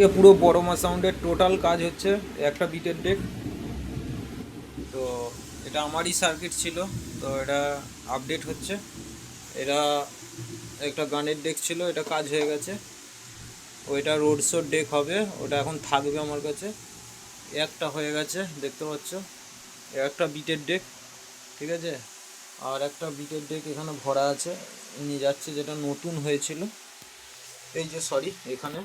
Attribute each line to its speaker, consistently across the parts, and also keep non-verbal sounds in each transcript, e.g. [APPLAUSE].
Speaker 1: কে পুরো বড় মা সাউন্ডের টোটাল কাজ হচ্ছে একটা বিটের ডেক তো এটা আমারই সার্কিট ছিল, তো এটা আপডেট হচ্ছে। এটা একটা গানের ডেক ছিল, এটা কাজ হয়ে গেছে। ওইটা রোড শোর ডেক হবে, ওটা এখন থাকবে আমার কাছে। একটা হয়ে গেছে, দেখতে পাচ্ছ। একটা বিটের ডেক ঠিক আছে? আর একটা বিটের ডেক এখানে ভরা আছে। নিয়ে যাচ্ছে, যেটা নতুন হয়েছিল। এই যে সরি এখানে।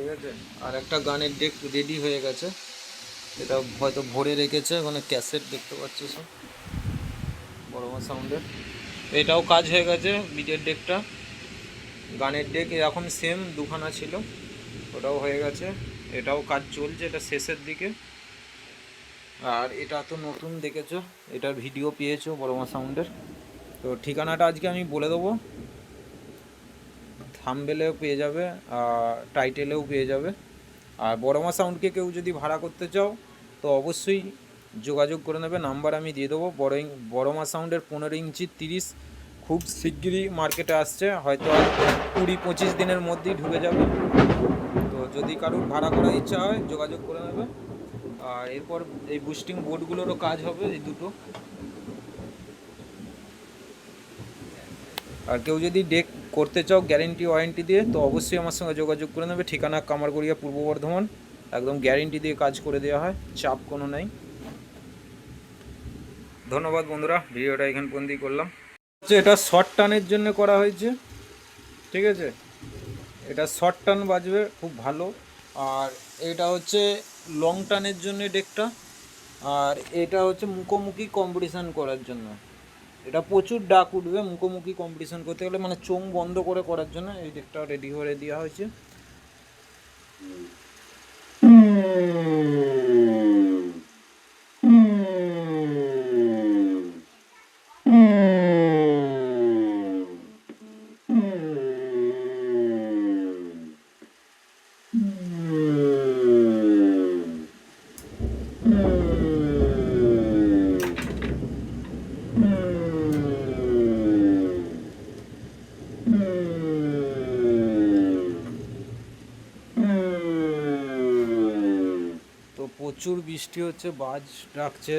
Speaker 1: ঠিক আছে? আর একটা গানের ডেক রেডি হয়ে গেছে। এটা হয়তো ভরে রেখেছে, ওখানে ক্যাসেট দেখতে পাচ্ছ সব। বড় সাউন্ডের এটাও কাজ হয়ে গেছে বিটের ডেকটা গানের ডেক এরকম সেম দুখানা ছিল, ওটাও হয়ে গেছে। এটাও কাজ চলছে, এটা শেষের দিকে। আর এটা তো নতুন দেখেছ এটার ভিডিও পেয়েছ বড় মা সাউন্ডের তো ঠিকানাটা আজকে আমি বলে দেবো। থামবেলেও পেয়ে যাবে টাইটেলেও পেয়ে যাবে। আর বড়মা সাউন্ডকে কেউ যদি ভাড়া করতে চাও, তো অবশ্যই যোগাযোগ করে নেবে, নাম্বার আমি দিয়ে দেবো। বড় বড়মা সাউন্ডের পনেরো ইঞ্চি তিরিশ খুব শিগগিরই মার্কেটে আসছে, হয়তো আর কুড়ি পঁচিশ দিনের মধ্যেই ঢুকে যাবে। তো যদি কারোর ভাড়া করার ইচ্ছা হয়, যোগাযোগ করে নেবে। আর এরপর এই বুস্টিং বোর্ডগুলোরও কাজ হবে, এই দুটো। আর কেউ যদি ডেক করতে চাও গ্যারেন্টি ওয়ারেন্টি দিয়ে, তো অবশ্যই আমার সঙ্গে যোগাযোগ করে নেবে। ঠিকানা কামারগড়িয়া, পূর্ব বর্ধমান। একদম গ্যারেন্টি দিয়ে কাজ করে দেওয়া হয়, চাপ কোনো নেই। ধন্যবাদ বন্ধুরা, ভিডিওটা এখান পর্যন্তই করলাম। হচ্ছে এটা শর্ট টানের জন্য করা হয়েছে, ঠিক আছে? এটা শর্ট টান বাজবে, খুব ভালো। আর এটা হচ্ছে লং টানের জন্য ডেকটা আর এটা হচ্ছে মুখোমুখি কম্পিটিশান করার জন্য। এটা প্রচুর ডাক উঠবে মুখোমুখি কম্পিটিশন করতে গেলে মানে চোখ বন্ধ করে করার জন্য এই ডেকটা রেডি করে দেওয়া হয়েছে তো প্রচুর বৃষ্টি হচ্ছে, বাজ রাখছে,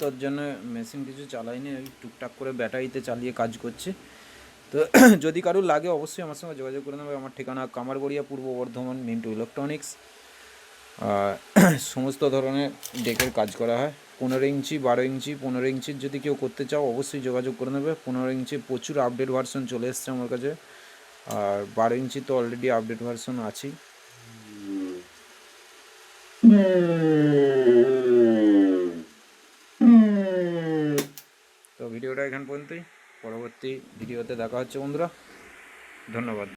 Speaker 1: তোর জন্য মেশিন কিছু চালাইনি ওই টুকটাক করে ব্যাটারিতে চালিয়ে কাজ করছে। তো [CLEARS THROAT] যদি কারোর লাগে অবশ্যই আমার সঙ্গে যোগাযোগ করে নেবে, আমার ঠিকানা কামারগড়িয়া পূর্ব বর্ধমান, মিন্টু ইলেকট্রনিক্স [CLEARS THROAT] সমস্ত ধরনের ডেকের কাজ করা হয়। পনেরো ইঞ্চি, বারো ইঞ্চি, পনেরো ইঞ্চির যদি কেউ করতে চাও, অবশ্যই যোগাযোগ করে নেবে। পনেরো ইঞ্চি প্রচুর আপডেট ভার্সন চলে এসছে আমার কাছে। আর বারো ইঞ্চি তো অলরেডি আপডেট ভার্সন আছেই। ভিডিওটা এখান পর্যন্তই। পরবর্তী ভিডিওতে দেখা হচ্ছে বন্ধুরা। ধন্যবাদ।